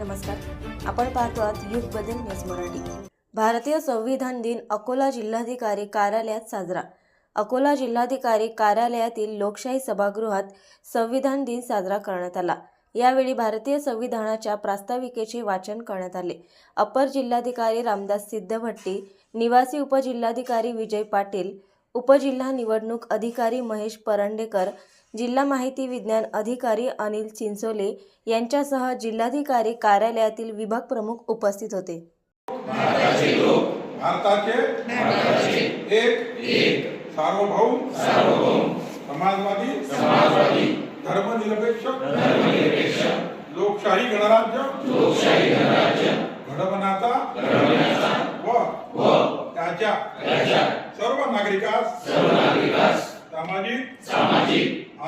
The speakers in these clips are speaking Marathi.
नमस्कार. आपण पाहतो आहात युग बदल न्यूज मराठी. भारतीय संविधान दिन अकोला जिल्हाधिकारी कार्यालयात साजरा. अकोला जिल्हाधिकारी कार्यालयातील लोकशाही सभागृहात संविधान दिन साजरा करण्यात आला. यावेळी भारतीय संविधानाच्या प्रास्ताविकेचे वाचन करण्यात आले. अपर जिल्हाधिकारी रामदास सिद्धभट्टी निवासी उपजिल्हाधिकारी विजय पाटील उपजिल्हा निवडणूक अधिकारी महेश परंडेकर जिल्हा माहिती विज्ञान अधिकारी अनिल चिंचोले यांच्यासह जिल्हाधिकारी कार्यालयातील विभाग प्रमुख उपस्थित होते. भारताचे एक. सार्वभौम. समाजवादी. धर्मनिरपेक्ष. लोकशाही गणराज्य. घडवण्याचा. व. त्याच्या. सर्व नागरिकास. सामाजिक.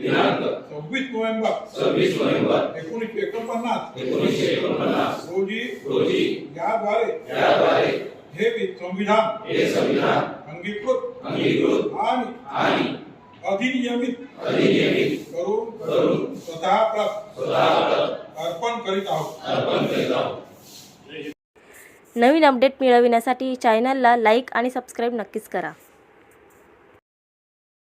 दिनांक सव्वीस नोव्हेंबर एकोणीसशे एकोणपन्नास रोजी याद्वारे हे वि- संविधान अंगीकृत आणि अधिनियमित करून स्वतः अर्पण करीत आहोत. नवीन अपडेट मिळविण्यासाठी चॅनलला लाईक आणि सबस्क्राईब नक्कीच करा.